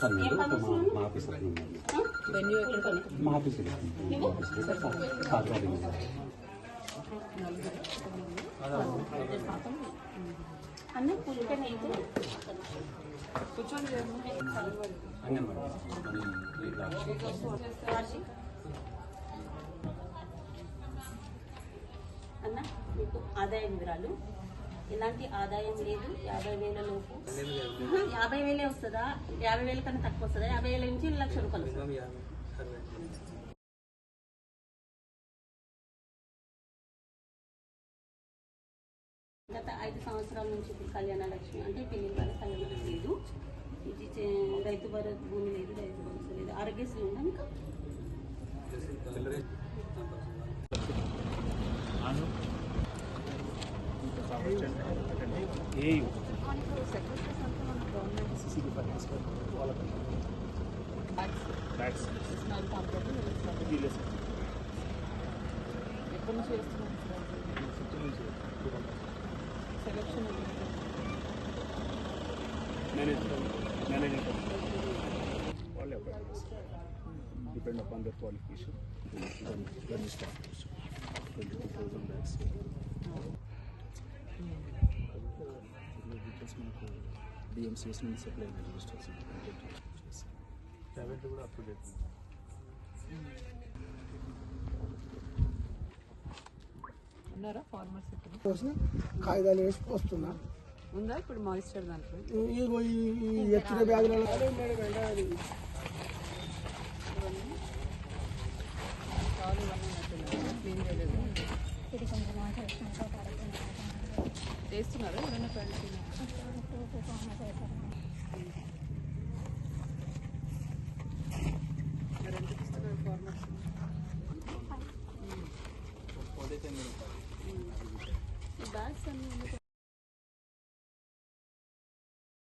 Sir మీరు మా మా ఆఫీసర్ ఉన్నారు. వెన్యూ ఎక్కడ పని మా ఆఫీసర్ మా ఆఫీసర్ సార్ గారి అన్న పులిక నీకు కూర్చొని వార్షిక్ ఆదాయ వివరాలు. ఎలాంటి ఆదాయం లేదు. యాభై వేల లోపు. యాభై వేలే వస్తుందా? యాభై వేల కన్నా తక్కువ వస్తుందా? యాభై వేల నుంచి లక్ష రూపాయలు వస్తుందా? గత ఐదు సంవత్సరాల నుంచి ఇప్పుడు కళ్యాణ లక్ష్మి అంటే పెళ్ళి వాళ్ళ కళ్యాణ లేదు. ఇది రైతు భరోసా భూమి లేదు రైతు భరోసా లేదు. ఆరోగ్యశ్రీ ఉందా మీకు ఎప్పటి నుంచి చేస్తున్నాం సెలక్షన్ వాళ్ళే అప్లై చేస్తారు depend upon there qualification gun staff twenty డిఎంసీఎస్ నుండి సప్లై రిజిస్టర్స్ ప్రైవేట్ కూడా అప్ టు డేట్ కాగితాలు వేసి పోస్తున్నా ఉందా ఇప్పుడు మాయిశ్చర్ దాంట్లో? ఎత్తిన బ్యాగులలో. చేస్తున్నారా? ఎవరైనా పెడుతున్నారు Diba? Sa mga